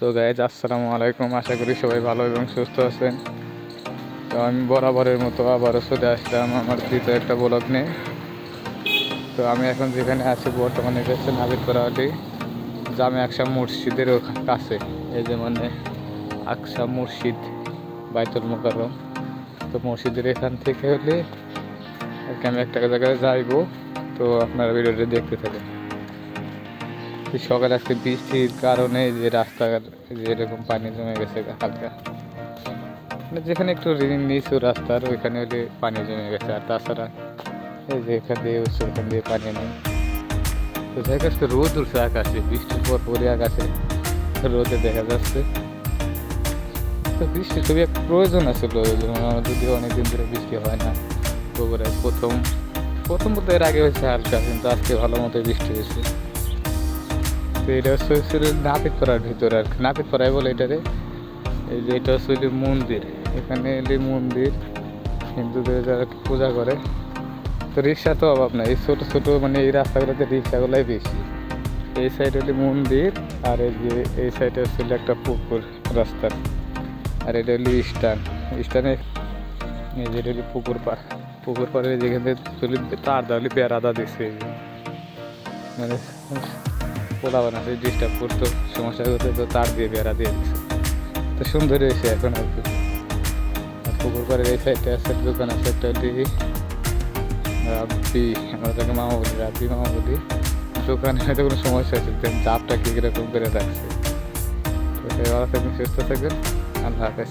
তো গাইজ আসসালামু আলাইকুম। আশা করি সবাই ভালো এবং সুস্থ আছেন। তো আমি বরাবরের মতো আবারও চলে আসলাম আমার দ্বিতীয় একটা ব্লগ নিয়ে। তো আমি এখন যেখানে আছি বর্তমানে হচ্ছে নাবিদপাড়াটি জামে আকসা মসজিদের কাছে। এই যে মানে আকসা মসজিদ, বাইতুল মোকাররম। তো মসজিদের এখান থেকে হলে আমি একটা জায়গায় যাইবো। তো আপনারা ভিডিওটা দেখতে থাকেন। সকালে আজকে বৃষ্টির কারণে যে রাস্তাঘাট যে এরকম পানি জমে গেছে হালকা। মানে যেখানে একটু নিচু রাস্তার ওইখানে হলে পানি জমে গেছে। আর তাছাড়া এই যে এখান দিয়ে উঠছে ওখান দিয়ে পানি নেই। তো দেখা যাচ্ছে রোদ উঠছে আকাশে, বৃষ্টির পর পরে আকাশে রোদে দেখা যাচ্ছে। তো বৃষ্টির খুবই এক প্রয়োজন আছে প্রয়োজন আমার যদিও অনেকদিন ধরে বৃষ্টি হয় না বগুড়ায় প্রথম। প্রথম বলতে এর আগে হয়েছে হালকা, কিন্তু আজকে ভালো মতো বৃষ্টি হয়েছে। তো এটা হচ্ছে হচ্ছে নাপিত পাড়ার ভিতরে আর কি। নাপিত পাড়ায় বলে এটারে। এই যে এটা হচ্ছে মন্দির। এখানে এলে মন্দির, হিন্দুদের যারা পূজা করে, তো রিক্সা তো অভাব নাই। এই ছোটো ছোটো মানে এই রাস্তাগুলোতে রিক্সাগুলাই বেশি। এই সাইডে হলে মন্দির আর এই যে এই সাইডে হচ্ছে একটা পুকুর রাস্তার আর এটা হলো স্টান স্টানে এই যে এটা হলো পুকুর পাড়। পুকুর পাড়ে যেখানে তার দালি পেয়ারাদা দিচ্ছে এই মানে পোলা বানাতে ডিস্টার্ব করতো, সমস্যা করতে তো তার দিয়ে বেড়া দিয়ে দিচ্ছে তো সুন্দর হয়েছে এখন আর কি। পুকুর পাড়ের এই সাইডে আছে, দোকান আছে একটা হলি রাব্বি, আমরা তাকে মামা বলি রাব্বি মামা বলি দোকানে হয়তো কোনো সমস্যা আছে চাপটা কি কীরকম করে রাখছে। তো সবাই ভালো থাকবেন সুস্থ থাকবেন, আল্লাহ হাফেজ।